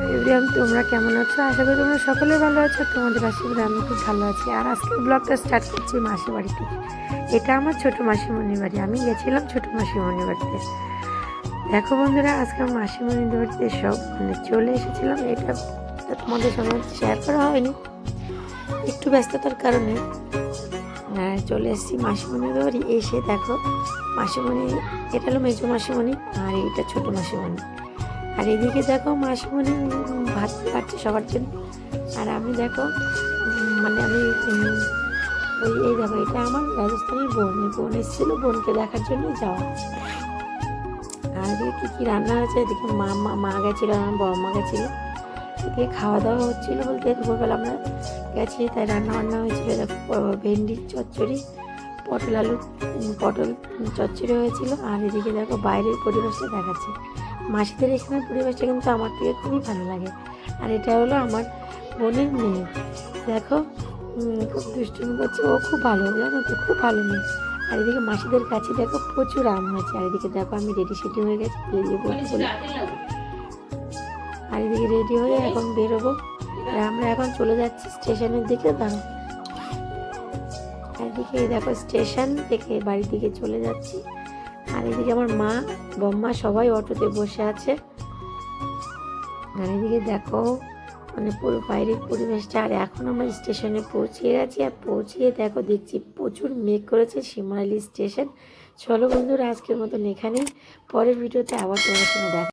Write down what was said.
Everyone তোমরা কেমন আছো? আশা করি তোমরা সকলে ভালো আছো। তোমাদের আশীর্বাদ আমি খুব ভালো আছি। আর আজকে ব্লগটা স্টার্ট করছি মাসি বাড়ি থেকে। এটা আমার ছোট মাসিমণির বাড়ি। আমি গেছিলাম ছোট মাসিমণির বাড়িতে। দেখো বন্ধুরা, আজকে আমার মাসিমণির বাড়িতে সব মানে চলে এসেছিলাম। এটা তোমাদের সঙ্গে শেয়ার করা হয়নি। একটু ব্যস্ততার কারণে হ্যাঁ চলে এসেছি মাসিমণির বাড়ি। এসে দেখো, মাসিমণি, এটা হলো মেজো মাসিমণি আর এটা ছোট মাসিমণি। আর এদিকে দেখো মাসিমণি ভাত কাটছে সবার জন্য। আর আমি দেখো মানে আমি ওই, এই দেখো, এটা আমার রাজস্থানের বোন। এই বোন এসেছিল বোনকে দেখার জন্য যাওয়া। আর এদিকে কী কী রান্না হয়েছে? এদিকে মা মা মা গেছিল, আমার বড় মা গেছিল। এদিকে খাওয়া দাওয়া হচ্ছিল বলতে দুপুরবেলা আমরা গেছি, তাই রান্না বান্না হয়েছিল ভেন্ডির চচ্চড়ি, পটল আলু পটল চচ্চড়ি হয়েছিল। আর এদিকে দেখো বাইরের পরিবেশটা দেখাচ্ছে। মাসিদের এখানে পরিবেশটা কিন্তু আমার থেকে খুবই ভালো লাগে। আর এটা হলো আমার বোনের মেয়ে। দেখো খুব দুষ্টুমি করছে। ও খুব ভালো জানো তো খুব ভালো মেয়ে। আর এদিকে মাসিদের কাছে দেখো প্রচুর আম হয়েছে আর এদিকে দেখো আমি রেডি সেডি হয়ে গেছি আর এদিকে রেডি হয়ে এখন বেরোবো। আর আমরা এখন চলে যাচ্ছি স্টেশনের দিকে দাঁড়ো আর এদিকে দেখো স্টেশন থেকে বাড়ির দিকে চলে যাচ্ছি। আর এদিকে আমার মা, বম্মা সবাই অটোতে বসে আছে। আর এদিকে দেখো মানে পুরো বাইরের পরিবেশটা। আর এখন আমার স্টেশনে পৌঁছে গেছি। আর পৌঁছিয়ে দেখো, দেখছি প্রচুর মেঘ করেছে সিমাইলি স্টেশন। চলো বন্ধুরা, আজকের মতন এখানেই। পরের ভিডিওতে আবার তোমার সঙ্গে দেখা